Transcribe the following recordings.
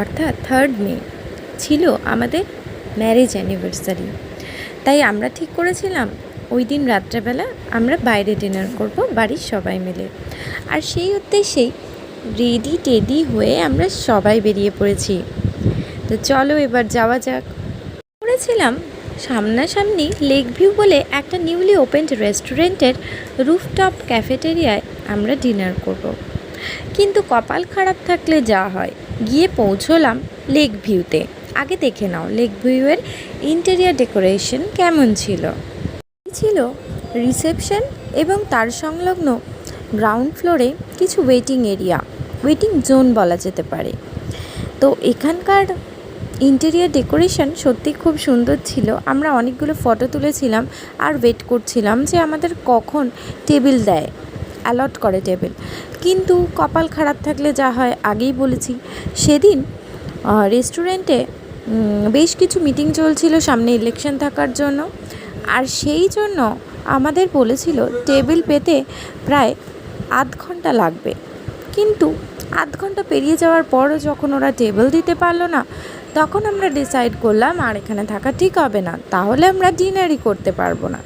অর্থাৎ থার্ড মে ছিল আমাদের ম্যারেজ অ্যানিভার্সারি তাই আমরা ঠিক করেছিলাম, ওই দিন রাত্রেবেলা আমরা বাইরে ডিনার করব বাড়ির সবাই মিলে। আর সেই উদ্দেশ্যেই রেডি টেডি হয়ে আমরা সবাই বেরিয়ে পড়েছি। তো চলো এবার যাওয়া যাক। করেছিলাম সামনাসামনি লেক ভিউ বলে একটা নিউলি ওপেন্ড রেস্টুরেন্টের রুফটপ ক্যাফেটেরিয়ায় আমরা ডিনার করব। কিন্তু কপাল খারাপ থাকলে যা হয়। গিয়ে পৌঁছলাম লেক ভিউতে। আগে দেখে নাও, লেক ভিউয়ের ইন্টেরিয়ার ডেকোরেশন কেমন ছিল? ছিল? রিসেপশন এবং তার সংলগ্ন গ্রাউন্ড ফ্লোরে কিছু ওয়েটিং এরিয়া ওয়েটিং জোন বলা যেতে পারে। তো এখানকার ইন্টেরিয়ার ডেকোরেশন সত্যি খুব সুন্দর ছিল। আমরা অনেকগুলো ফটো তুলেছিলাম আর ওয়েট করছিলাম যে আমাদের কখন টেবিল দেয়। অ্যালট করে টেবিল কিন্তু কপাল খারাপ থাকলে যা হয়, আগেই বলেছি। সেদিন রেস্টুরেন্টে বেশ কিছু মিটিং চলছিল সামনে ইলেকশন থাকার জন্য। আর সেই জন্য আমাদের বলেছিল টেবিল পেতে প্রায় আধ ঘণ্টা লাগবে। কিন্তু আধ ঘণ্টা পেরিয়ে যাওয়ার পরও যখন ওরা টেবিল দিতে পারল না, তখন আমরা ডিসাইড করলাম, আর এখানে থাকা ঠিক হবে না। তাহলে আমরা ডিনারই করতে পারব না।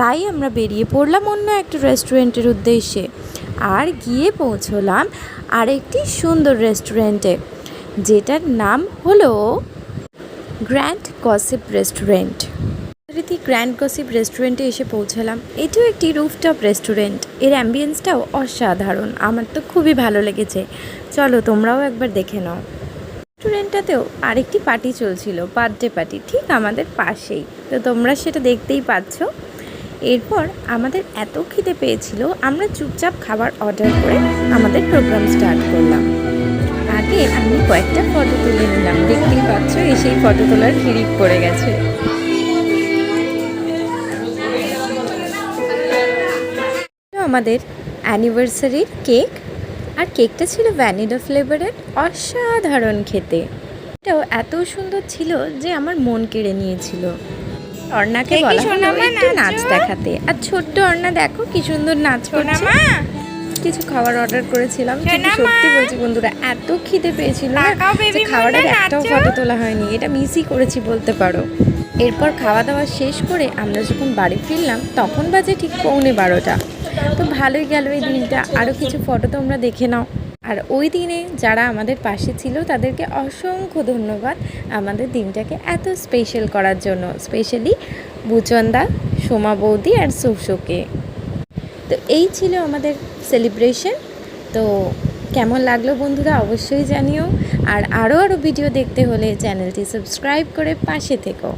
তাই আমরা বেরিয়ে পড়লাম অন্য একটা রেস্টুরেন্টের উদ্দেশ্যে আর গিয়ে পৌঁছলাম আরেকটি সুন্দর রেস্টুরেন্টে যেটার নাম হলো গ্র্যান্ড গসিপ রেস্টুরেন্ট রীতি গ্র্যান্ড গসিপ রেস্টুরেন্টে এসে পৌঁছালাম। এটিও একটি রুফটপ রেস্টুরেন্টের অ্যাম্বিয়েন্সটাও অসাধারণ। আমার তো খুবই ভালো লেগেছে। চলো তোমরাও একবার দেখে নাও। রেস্টুরেন্টটাতেও আরেকটি পার্টি চলছিল বার্থডে পার্টি ঠিক আমাদের পাশেই। তো তোমরা সেটা দেখতেই পাচ্ছ। এরপর আমাদের এত খিদে পেয়েছিল, আমরা চুপচাপ খাবার অর্ডার করে আমাদের প্রোগ্রাম স্টার্ট করলাম। আগে আমি কয়েকটা ফটো তুলে নিলাম, দেখতেই পাচ্ছ এসেই ফটো তোলার হিড়িক পড়ে গেছে। আমাদের অ্যানিভার্সারির কেক আর কেকটা ছিল ভ্যানিলা ফ্লেভারের অসাধারণ খেতে। এটাও এত সুন্দর ছিল যে আমার মন কেড়ে নিয়েছিল। অর্ণাকে দেখি বলা হলো একটু নাচ। দেখাতে। আর ছোট্ট অর্ণা দেখো কি সুন্দর নাচ করছে। কিছু খাবার অর্ডার করেছিলাম কিন্তু সত্যি বলছি বন্ধুরা এত খিদে পেয়েছিল না যে খাবারের একটাও ফটো তোলা হয়নি। এটা মিসই করেছি বলতে পারো। এরপর খাওয়া দাওয়া শেষ করে আমরা যখন বাড়ি ফিরলাম তখন বাজে ঠিক পৌনে বারোটা। তো ভালোই গেল এই দিনটা। আরও কিছু ফটো তোমরা দেখে নাও। আর ওই দিনে যারা আমাদের পাশে ছিল, তাদেরকে অসংখ্য ধন্যবাদ আমাদের দিনটাকে এত স্পেশাল করার জন্য। স্পেশালি বুচন্দা, সোমা বৌদি আর সুফসুকে। তো এই ছিল আমাদের সেলিব্রেশন তো কেমন লাগল বন্ধুরা অবশ্যই জানিও। আর আরও আরও ভিডিও দেখতে হলে চ্যানেলটি সাবস্ক্রাইব করে পাশে থেকো।